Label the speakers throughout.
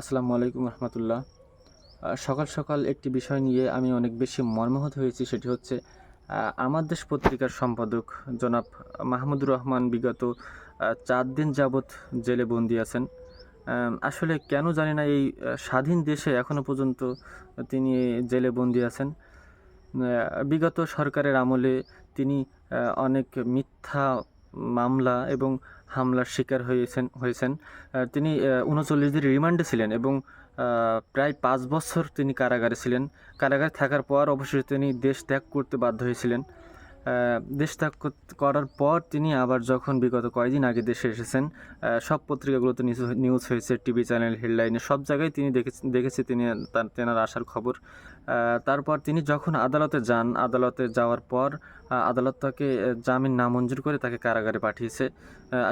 Speaker 1: আসসালামু আলাইকুম রহমতুল্লাহ। সকাল সকাল একটি বিষয় নিয়ে আমি অনেক বেশি মর্মাহত হয়েছি, সেটি হচ্ছে আমার দেশ পত্রিকার সম্পাদক জনাব মাহমুদুর রহমান বিগত চার দিন যাবৎ জেলে বন্দি আছেন। আসলে কেন জানি না এই স্বাধীন দেশে এখনও পর্যন্ত তিনি জেলে বন্দি আছেন। বিগত সরকারের আমলে তিনি অনেক মিথ্যা মামলা এবং হামলার শিকার হয়েছেন হয়েছেন। তিনি উনচল্লিশ দিন রিমান্ডে ছিলেন এবং প্রায় পাঁচ বছর তিনি কারাগারে ছিলেন। কারাগারে থাকার পর অবশেষে তিনি দেশ ত্যাগ করতে বাধ্য হয়েছিলেন। দেশ করার পর তিনি আবার যখন বিগত কয়েকদিন আগে দেশে এসেছেন সব পত্রিকাগুলোতে নিউজ হয়েছে টিভি চ্যানেল হেডলাইনে সব জায়গায় তিনি দেখেছি তিনি তার, তেনার আসার খবর। তারপর তিনি যখন আদালতে যান, আদালতে যাওয়ার পর আদালত তাকে জামিন নামঞ্জুর করে তাকে কারাগারে পাঠিয়েছে।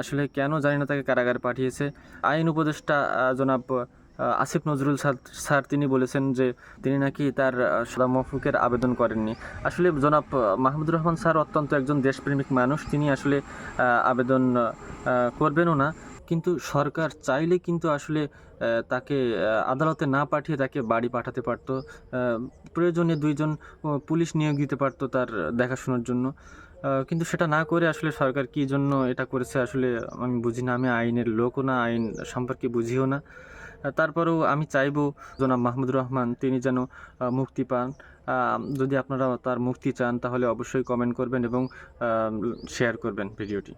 Speaker 1: আসলে কেন জানি না তাকে কারাগারে পাঠিয়েছে। আইন উপদেষ্টা জনাব আসিফ নজরুল স্যার তিনি বলেছেন যে তিনি নাকি তার সাদা মফুকের আবেদন করেননি। আসলে জনাব মাহমুদুর রহমান স্যার অত্যন্ত একজন দেশপ্রেমিক মানুষ। তিনি আসলে আবেদন করবেনও না। কিন্তু সরকার চাইলে কিন্তু আসলে তাকে আদালতে না পাঠিয়ে তাকে বাড়ি পাঠাতে পারতো। প্রয়োজনে দুইজন পুলিশ নিয়োগ দিতে পারতো তার দেখাশোনার জন্য। কিন্তু সেটা না করে আসলে সরকার কী জন্য এটা করেছে আসলে আমি বুঝি না। আমি আইনের লোকও না, আইন সম্পর্কে বুঝিও না। তারপরেও আমি চাইব জনাব মাহমুদুর রহমান, তিনি যেন মুক্তি পান। যদি আপনারা তার মুক্তি চান, তাহলে অবশ্যই কমেন্ট করবেন এবং শেয়ার করবেন ভিডিওটি।